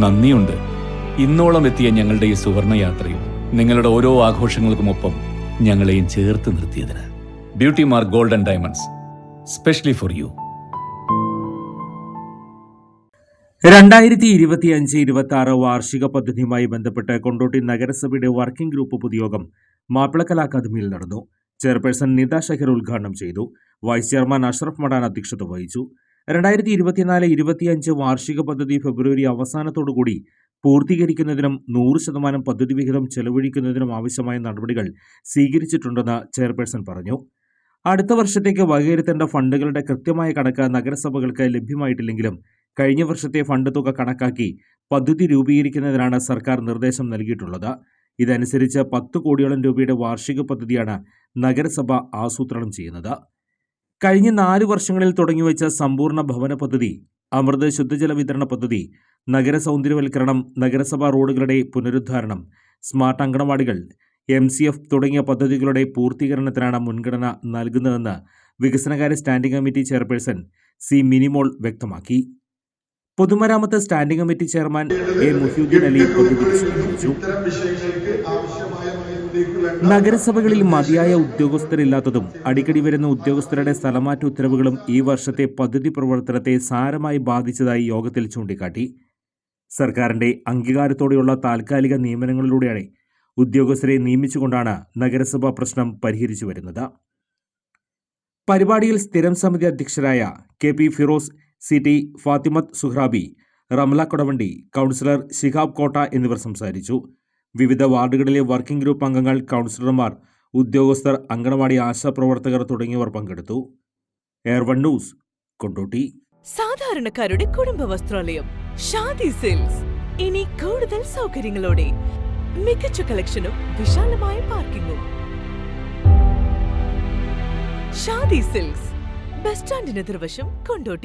നന്ദിയുണ്ട്. ഇന്നോളം എത്തിയ ഞങ്ങളുടെ ഈ സുവർണ യാത്രയും നിങ്ങളുടെ ഓരോ ആഘോഷങ്ങൾക്കുമൊപ്പം ഞങ്ങളെയും ചേർത്ത് നിർത്തിയതിന്. Beauty mark golden diamonds specially for you രണ്ടായിരത്തി ഇരുപത്തി അഞ്ച് ഇരുപത്തി ആറ് വാർഷിക പദ്ധതിയുമായി ബന്ധപ്പെട്ട് കൊണ്ടോട്ടി നഗരസഭയുടെ വർക്കിംഗ് ഗ്രൂപ്പ് പൊതുയോഗം മാപ്പിളക്കല അക്കാദമിയിൽ നടന്നു. ചെയർപേഴ്സൺ നിത ഷഹിർ ഉദ്ഘാടനം ചെയ്തു. വൈസ് ചെയർമാൻ അഷ്റഫ് മടാൻ അധ്യക്ഷത വഹിച്ചു. രണ്ടായിരത്തി ഇരുപത്തിനാല് ഇരുപത്തിയഞ്ച് വാർഷിക പദ്ധതി ഫെബ്രുവരി അവസാനത്തോടുകൂടി പൂർത്തീകരിക്കുന്നതിനും നൂറ് ശതമാനം പദ്ധതി വിഹിതം ചെലവഴിക്കുന്നതിനും ആവശ്യമായ നടപടികൾ സ്വീകരിച്ചിട്ടുണ്ടെന്ന് ചെയർപേഴ്സൺ പറഞ്ഞു. അടുത്ത വർഷത്തേക്ക് വകയിരുത്തേണ്ട ഫണ്ടുകളുടെ കൃത്യമായ കണക്ക് നഗരസഭകൾക്ക് ലഭ്യമായിട്ടില്ലെങ്കിലും കഴിഞ്ഞ വർഷത്തെ ഫണ്ട് തുക കണക്കാക്കി പദ്ധതി രൂപീകരിക്കുന്നതിനാണ് സർക്കാർ നിർദ്ദേശം നൽകിയിട്ടുള്ളത്. ഇതനുസരിച്ച് പത്ത് കോടിയോളം രൂപയുടെ വാർഷിക പദ്ധതിയാണ് നഗരസഭ ആസൂത്രണം ചെയ്യുന്നത്. കഴിഞ്ഞ നാല് വർഷങ്ങളിൽ തുടങ്ങിവെച്ച സമ്പൂർണ ഭവന പദ്ധതി അമൃത് ശുദ്ധജല വിതരണ പദ്ധതി നഗര സൗന്ദര്യവൽക്കരണം നഗരസഭാ റോഡുകളുടെ പുനരുദ്ധാരണം സ്മാർട്ട് അങ്കണവാടികൾ എം സി എഫ് തുടങ്ങിയ പദ്ധതികളുടെ പൂർത്തീകരണത്തിനാണ് മുൻഗണന നൽകുന്നതെന്ന് വികസനകാര്യ standing committee chairperson C Minimol വ്യക്തമാക്കി. പൊതുമരാമത്ത് standing committee chairman A Muhiyuddin Ali പ്രതികരിച്ചു. നഗരസഭകളിൽ മതിയായ ഉദ്യോഗസ്ഥരില്ലാത്തതും അടിക്കടി വരുന്ന ഉദ്യോഗസ്ഥരുടെ സ്ഥലമാറ്റ ഉത്തരവുകളും ഈ വർഷത്തെ പദ്ധതി പ്രവർത്തനത്തെ സാരമായി ബാധിച്ചതായി യോഗത്തിൽ ചൂണ്ടിക്കാട്ടി. സർക്കാരിന്റെ അംഗീകാരത്തോടെയുള്ള താൽക്കാലിക നിയമനങ്ങളിലൂടെയാണ് ഉദ്യോഗസ്ഥരെ നിയമിച്ചുകൊണ്ടാണ് നഗരസഭാ പ്രശ്നം പരിഹരിച്ചു വരുന്നത്. പരിപാടിയിൽ സ്ഥിരം സമിതി അധ്യക്ഷരായ K P Firoz C T Fathimath Suhrabi Ramla Kodavandi councillor Shihab Kotta എന്നിവർ സംസാരിച്ചു. വിവിധ വാർഡുകളിലെ വർക്കിംഗ് ഗ്രൂപ്പ് അംഗങ്ങൾ കൗൺസിലർമാർ ഉദ്യോഗസ്ഥർ അങ്കണവാടി ആശാപ്രവർത്തകർ തുടങ്ങിയവർ പങ്കെടുത്തു. Air one news Kondotty. സാധാരണക്കാരുടെ കുടുംബ വസ്ത്രാലയം ഷാദി സെയിൽസ് ഇനി കൂടുതൽ സൗകര്യങ്ങളോടെ മികച്ച കളക്ഷനും വിശാലമായ പാർക്കിങ്ങും. ഷാദി സിൽക്സ് ബസ് സ്റ്റാൻഡിന് എതിർവശം കൊണ്ടോട്ടി.